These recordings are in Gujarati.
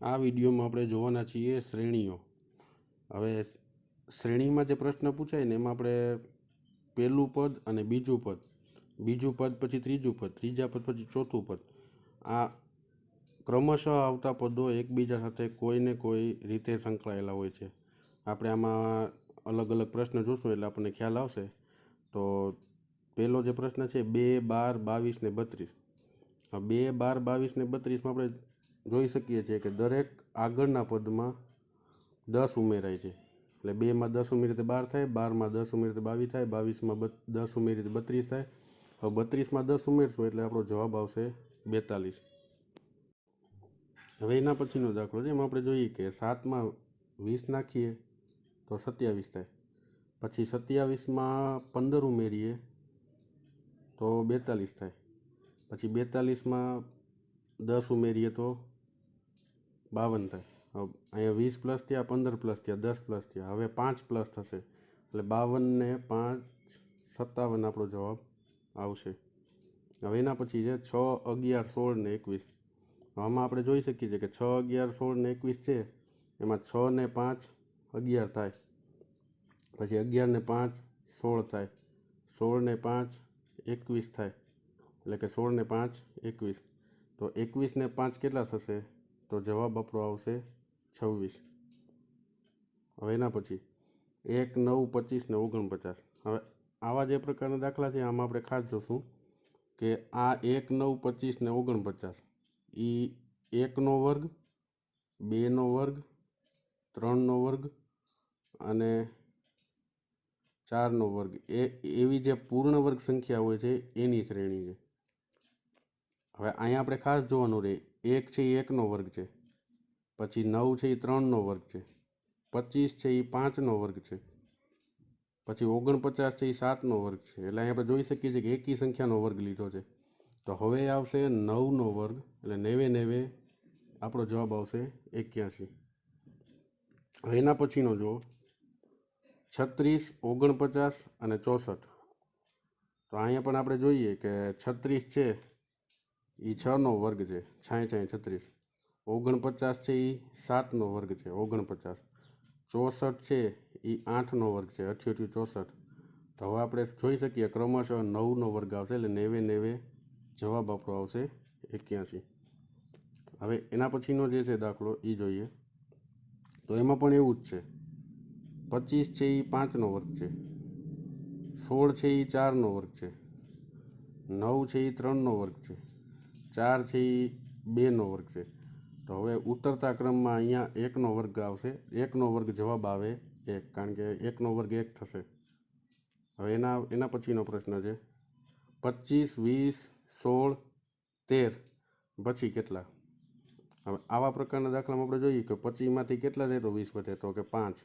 આ વિડીયોમાં આપણે જોવાના છીએ શ્રેણીઓ. હવે શ્રેણીમાં જે પ્રશ્ન પૂછાય ને એમાં આપણે પહેલું પદ અને બીજું પદ. બીજું પદ પછી ત્રીજું પદ, ત્રીજા પદ પછી ચોથું પદ. આ ક્રમશઃ આવતા પદો એકબીજા સાથે કોઈને કોઈ રીતે સંકળાયેલા હોય છે. આપણે આમાં અલગ અલગ પ્રશ્ન જોશું એટલે આપણને ખ્યાલ આવશે. તો પહેલો જે પ્રશ્ન છે, બે બાર બાવીસ ને બત્રીસ. બે બાર બાવીસ ને બત્રીસમાં આપણે જોઈ શકીએ છીએ કે દરેક આગળના પદમાં દસ ઉમેરાય છે. એટલે બેમાં દસ ઉમેરી તે બાર થાય, બારમાં દસ ઉમેરી તે બાવીસ થાય, બાવીસમાં દસ ઉમેરી તે બત્રીસ થાય. હવે બત્રીસમાં દસ ઉમેરશું એટલે આપણો જવાબ આવશે બેતાલીસ. હવે એના પછીનો દાખલો છે એમાં આપણે જોઈએ કે સાતમાં વીસ નાખીએ તો સત્યાવીસ થાય. પછી સત્યાવીસમાં પંદર ઉમેરીએ તો બેતાલીસ થાય. પછી બેતાલીસમાં દસ ઉમેરીએ તો બાવન થાય. અહીંયા વીસ પ્લસ થયા, પંદર પ્લસ થયા, દસ પ્લસ થયા. હવે પાંચ પ્લસ થશે. એટલે બાવન ને પાંચ, સત્તાવન આપણો જવાબ આવશે. હવે એના પછી છે, છ, અગિયાર, સોળ ને એકવીસ. આમાં આપણે જોઈ શકીએ છીએ કે છ, અગિયાર, સોળ ને એકવીસ છે. એમાં છ ને પાંચ, અગિયાર થાય. પછી અગિયાર ને પાંચ, સોળ થાય. સોળ ને પાંચ, એકવીસ થાય. એટલે કે સોળ ને પાંચ, એકવીસ. તો એકવીસ ને પાંચ કેટલા થશે? તો જવાબ આપણો આવશે છવ્વીસ. હવે એના પછી એક, નવ, પચીસ ને ઓગણપચાસ. હવે આવા જે પ્રકારના દાખલા છે, આમાં આપણે ખાસ જોશું કે આ એક, નવ, પચીસ ને ઓગણપચાસ એ એકનો વર્ગ બેનો વર્ગ ત્રણનો વર્ગ અને ચારનો વર્ગ. એ, એવી જે પૂર્ણ વર્ગ સંખ્યા હોય છે, એની શ્રેણી છે. હવે અહીંયા આપણે ખાસ જોવાનું રહે. એક છે એ એકનો વર્ગ છે. પછી નવ છે એ ત્રણનો વર્ગ છે. પચીસ છે એ પાંચનો વર્ગ છે. પછી ઓગણપચાસ છે એ સાતનો વર્ગ છે. એટલે અહીં આપણે જોઈ શકીએ છીએ કે એકી સંખ્યાનો વર્ગ લીધો છે. તો હવે આવશે નવનો વર્ગ. એટલે નેવે નેવે આપણો જવાબ આવશે એક્યાસી એના પછીનો જુઓ. છત્રીસ, ઓગણપચાસ અને ચોસઠ. તો અહીંયા પણ આપણે જોઈએ કે છત્રીસ છે એ છનો વર્ગ છે, છાંય છાંય છત્રીસ. ઓગણપચાસ છે એ સાતનો વર્ગ છે, ઓગણપચાસ. ચોસઠ છે એ આઠનો વર્ગ છે અઠ્યોઠ્યું ચોસઠ. તો હવે આપણે જોઈ શકીએ ક્રમશઃ નવનો વર્ગ આવશે એટલે નેવે નેવે જવાબ આપણો આવશે એક્યાસી હવે એના પછીનો જે છે દાખલો એ જોઈએ. તો એમાં પણ એવું જ છે. પચીસ છે એ પાંચનો વર્ગ છે. સોળ છે એ ચારનો વર્ગ છે. નવ છે એ ત્રણનો વર્ગ છે. ચાર છે એ બેનો વર્ગ છે. તો હવે ઉતરતા ક્રમમાં અહીંયા એકનો વર્ગ આવશે. એકનો વર્ગ જવાબ આવે એક, કારણ કે એકનો વર્ગ એક થશે. હવે એના એના પછીનો પ્રશ્ન છે. પચીસ વીસ, સોળ, તેર, પછી કેટલા? હવે આવા પ્રકારના દાખલામાં આપણે જોઈએ કે પચીસમાંથી કેટલા જાય તો વીસ વધે, તો કે પાંચ.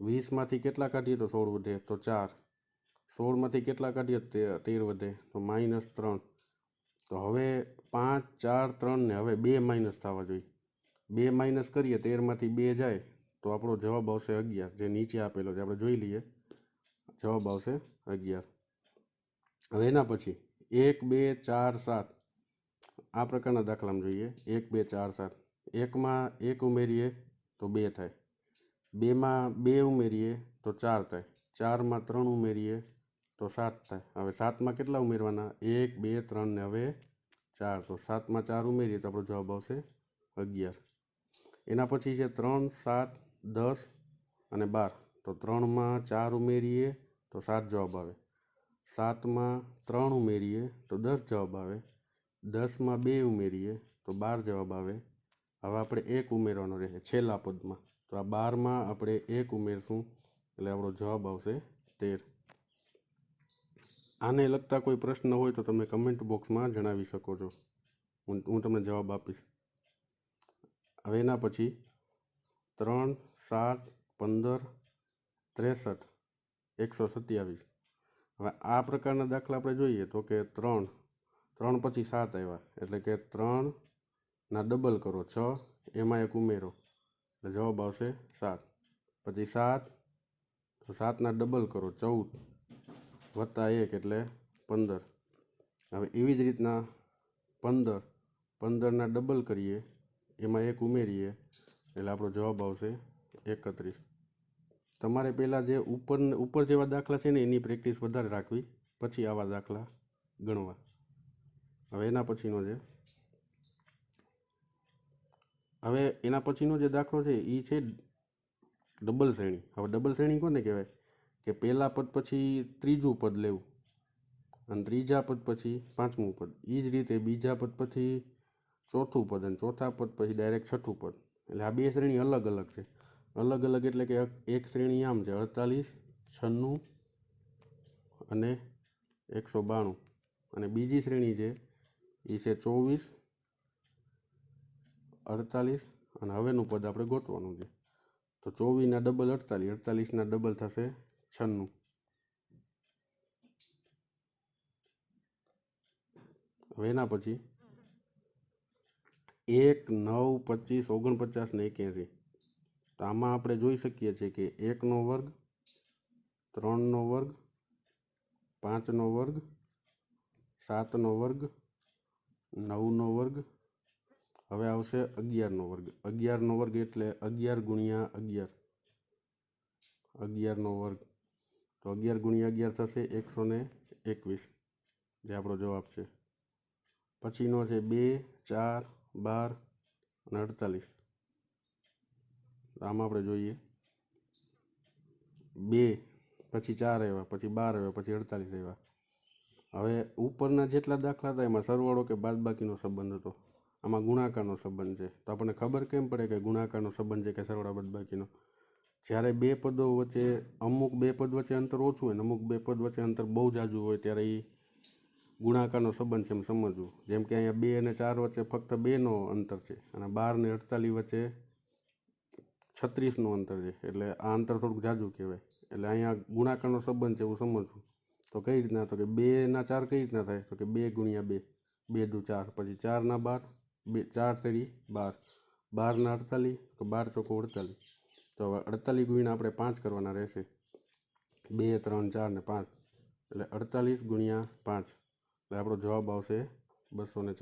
વીસમાંથી કેટલા કાઢીએ તો સોળ વધે, તો ચાર. સોળમાંથી કેટલા કાઢીએ તેર વધે, તો માઇનસ ત્રણ. તો હવે પાંચ, ચાર, ત્રણ ને હવે બે માઇનસ થવા જોઈએ. બે માઇનસ કરીએ તેરમાંથી બે જાય તો આપણો જવાબ આવશે અગિયાર. જે નીચે આપેલો છે, આપણે જોઈ લઈએ. જવાબ આવશે અગિયાર. હવે એના પછી એક, બે, ચાર, સાત. આ પ્રકારના દાખલામાં જોઈએ. એક, બે, ચાર, સાત. એકમાં એક ઉમેરીએ તો બે થાય. બેમાં બે ઉમેરીએ તો ચાર થાય. ચારમાં ત્રણ ઉમેરીએ તો સાત થાય. હવે સાતમાં કેટલા ઉમેરવાના? એક, બે, ત્રણ ને હવે ચાર, તો સાતમાં ચાર ઉમેરીએ તો આપણો જવાબ આવશે અગિયાર. એના પછી છે ત્રણ, સાત, દસ અને બાર. તો ત્રણમાં ચાર ઉમેરીએ તો સાત જવાબ આવે. સાતમાં ત્રણ ઉમેરીએ તો દસ જવાબ આવે. દસમાં બે ઉમેરીએ તો બાર જવાબ આવે. હવે આપણે એક ઉમેરવાનો રહે છેલ્લા પદમાં. તો આ બારમાં આપણે એક ઉમેરશું એટલે આપણો જવાબ આવશે તેર. આને લગતા કોઈ પ્રશ્ન હોય તો તમે કમેન્ટ બોક્સમાં જણાવી શકો છો. હું હું તમને જવાબ આપીશ. હવે એના પછી ત્રણ, સાત, પંદર, ત્રેસઠ, એકસો સત્યાવીસ. હવે આ પ્રકારના દાખલા આપણે જોઈએ તો કે ત્રણ ત્રણ પછી સાત આવ્યા. એટલે કે ત્રણના ડબલ કરો છ, એમાં એક ઉમેરો. એટલે જવાબ આવશે સાત. પછી સાત, તો સાતના ડબલ કરો ચૌદ. વત્તા એક એટલે પંદર. હવે એવી જ રીતના પંદર, પંદરના ડબલ કરીએ, એમાં એક ઉમેરીએ, એટલે આપણો જવાબ આવશે એકત્રીસ. તમારે પહેલાં જે ઉપર ઉપર જેવા દાખલા છે ને, એની પ્રેક્ટિસ વધારે રાખવી, પછી આવા દાખલા ગણવા. હવે એના પછીનો છે હવે એના પછીનો જે દાખલો છે એ છે ડબલ શ્રેણી. હવે ડબલ શ્રેણી કોને કહેવાય? કે પહેલાં પદ પછી ત્રીજું પદ લેવું અને ત્રીજા પદ પછી પાંચમું પદ. એ જ રીતે બીજા પદ પછી ચોથું પદ અને ચોથા પદ પછી ડાયરેક્ટ છઠ્ઠું પદ. એટલે આ બે શ્રેણી અલગ અલગ છે. અલગ અલગ એટલે કે એક- શ્રેણી આમ છે, અડતાલીસ, છન્નું અને એકસો બાણું. અને બીજી શ્રેણી છે એ છે ચોવીસ, અડતાલીસ અને હવેનું પદ આપણે ગોતવાનું છે. તો ચોવીસના ડબલ અડતાલીસ, અડતાલીસના ડબલ થશે છન્નું હવે એના પછી એક, નવ, પચીસ, ઓગણપચાસ ને એક્યાસી. તો આમાં આપણે જોઈ શકીએ છીએ કે એકનો વર્ગ, ત્રણનો વર્ગ, પાંચનો વર્ગ, સાતનો વર્ગ, નવનો વર્ગ. હવે આવશે અગિયારનો વર્ગ. અગિયારનો વર્ગ એટલે અગિયાર ગુણ્યા અગિયાર. અગિયારનો વર્ગ. તો અગિયાર ગુણ્યા અગિયાર થશે એકસો ને એકવીસ. જે આપણો જવાબ છે. પછીનો છે બે, ચાર, બાર અને અડતાલીસ. આમાં આપણે જોઈએ. બે, પછી ચાર આવ્યા, પછી બાર આવ્યા, પછી અડતાલીસ આવ્યા. હવે ઉપરના જેટલા દાખલા હતા એમાં સરવાળો કે બાદબાકીનો સંબંધ હતો. આમાં ગુણાકારનો સંબંધ છે. તો આપણને ખબર કેમ પડે કે ગુણાકારનો સંબંધ છે કે સરવાળા બાદબાકીનો? જ્યારે બે પદો વચ્ચે, અમુક બે પદ વચ્ચે અંતર ઓછું હોય ને અમુક બે પદ વચ્ચે અંતર બહુ જાજુ હોય, ત્યારે એ ગુણાકારનો સંબંધ છે એમ સમજવું. જેમ કે અહીંયા બે અને ચાર વચ્ચે ફક્ત બેનો અંતર છે અને બાર ને અડતાલીસ વચ્ચે છત્રીસનું અંતર છે. એટલે આ અંતર થોડુંક જાજુ કહેવાય. એટલે અહીંયા ગુણાકારનો સંબંધ છે એવું સમજવું. તો કઈ રીતના? તો કે બેના ચાર કઈ રીતના થાય? તો કે બે ગુણ્યા બે. બે દુ ચાર. પછી ચારના બાર. બે, ચાર તેરી બાર. બારના અડતાલીસ. તો બાર ચોખ્ખું અડતાલીસ. તો હવે અડતાલીસ ગુણ્યા આપણે પાંચ કરવાના રહેશે. બે, ત્રણ, ચાર ને પાંચ. એટલે અડતાલીસ ગુણ્યા પાંચ. એટલે આપણો જવાબ આવશે બસો ને